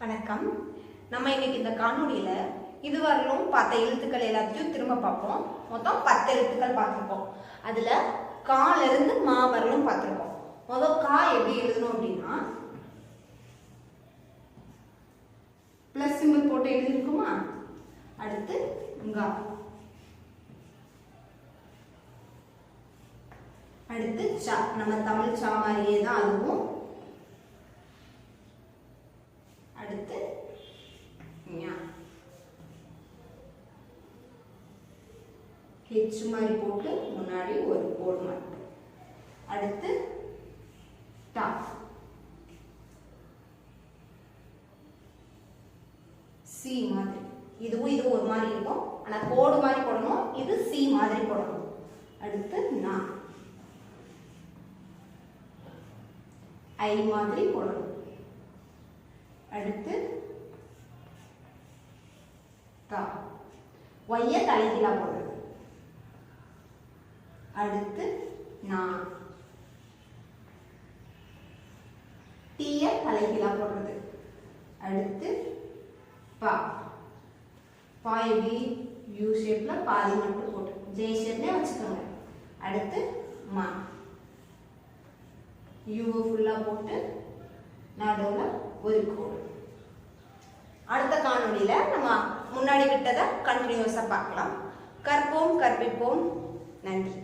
வணக்கம். நம்ம இன்னைக்கு இந்த காணொலியில் இதுவரையிலும் பார்த்த எழுத்துக்கள் எல்லாத்தையும் திரும்ப பார்ப்போம். மொத்தம் பத்து எழுத்துக்கள் பார்த்துருக்கோம். அதில் காலிருந்து மா வரலும் பார்த்துருக்கோம். மொதல் கா எப்படி எழுதணும் அப்படின்னா ப்ளஸ் சிம்பிள் போட்டு எழுதிருக்குமா? அடுத்து கா. அடுத்து சா. நம்ம தமிழ் சா மாதிரியே தான் அதுவும் அடுத்து ஞா. ஹெச் மாதிரி போட்டு முன்னாடி ஒரு கோடு மட்டும் அடுத்து டா சி மாதிரி. இதுவும் இதுவும் ஒரு மாதிரி இருக்கும். ஆனால் கோடு மாதிரி போடணும். இது சி மாதிரி போடணும். அடுத்து நா. ஐ மாதிரி போடணும். அடுத்து கா ஒய்ய தலைகீழா போடணும். அடுத்து நான் டீய தலைகீழா போடுறது. அடுத்து பா. பா எப்படி யூ ஷேப்ல பாதி மட்டும் போட்டு. ஜே ஷேப்ல வச்சுக்கோங்க. அடுத்து மா. யூவை ஃபுல்லாக போட்டு நடுவில் ஒரு கோடு. அடுத்த காணொளியில் நம்ம முன்னாடி விட்டதை கண்டினியூஸாக பார்க்கலாம். கற்போம் கற்பிப்போம். நன்றி.